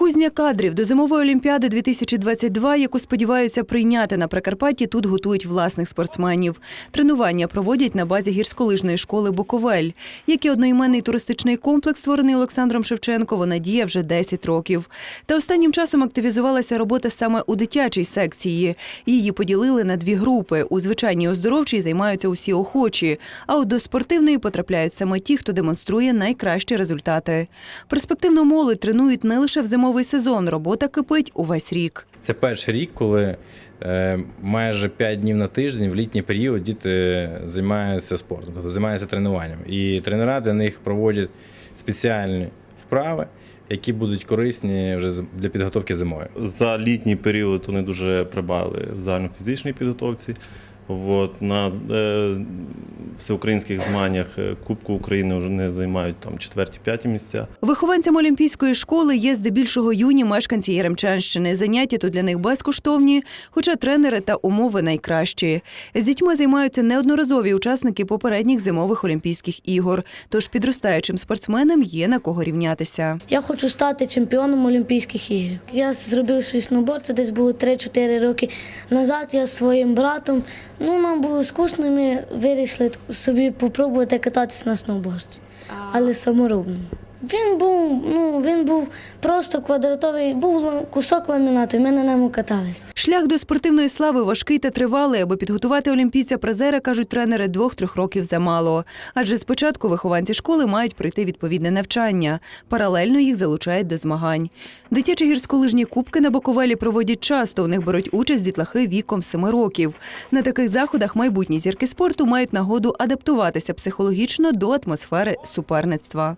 Кузня кадрів до зимової олімпіади 2022, яку сподіваються прийняти на Прикарпатті, тут готують власних спортсменів. Тренування проводять на базі гірськолижної школи Буковель. Як і одноіменний туристичний комплекс, створений Олександром Шевченко, вона діє вже 10 років. Та останнім часом активізувалася робота саме у дитячій секції. Її поділили на дві групи. У звичайній оздоровчій займаються усі охочі, а от до спортивної потрапляють саме ті, хто демонструє найкращі результати. Перспективну молодь тренують не лише в зимовий сезон, робота кипить увесь рік. Це перший рік, коли е, майже 5 днів на тиждень в літній період діти займаються спортом, тобто займаються тренуванням. І тренера для них проводять спеціальні вправи, які будуть корисні вже з- для підготовки зимою. За літній період вони дуже прибавили в загальнофізичній підготовці. От, на е, всеукраїнських змаганнях е, Кубку України вже не займають там четверті-п'яті місця. Вихованцям олімпійської школи є здебільшого юні мешканці Яремчанщини. Заняття тут для них безкоштовні, хоча тренери та умови найкращі. З дітьми займаються неодноразові учасники попередніх зимових олімпійських ігор. Тож підростаючим спортсменам є на кого рівнятися. Я хочу стати чемпіоном Олімпійських ігор. Я зробив свій сноуборд, це десь було 3-4 роки назад. Я зі своїм братом. Ну, нам було скучно, ми вирішили собі спробувати кататися на сноуборді, але саморобному. Він був, ну, він був просто квадратовий, був кусок ламінату, і ми на ньому каталися. Шлях до спортивної слави важкий та тривалий, аби підготувати олімпійця призера, кажуть тренери, двох-трьох років замало. Адже спочатку вихованці школи мають пройти відповідне навчання. Паралельно їх залучають до змагань. Дитячі гірськолижні кубки на Боковелі проводять часто. У них беруть участь дітлахи віком семи років. На таких заходах майбутні зірки спорту мають нагоду адаптуватися психологічно до атмосфери суперництва.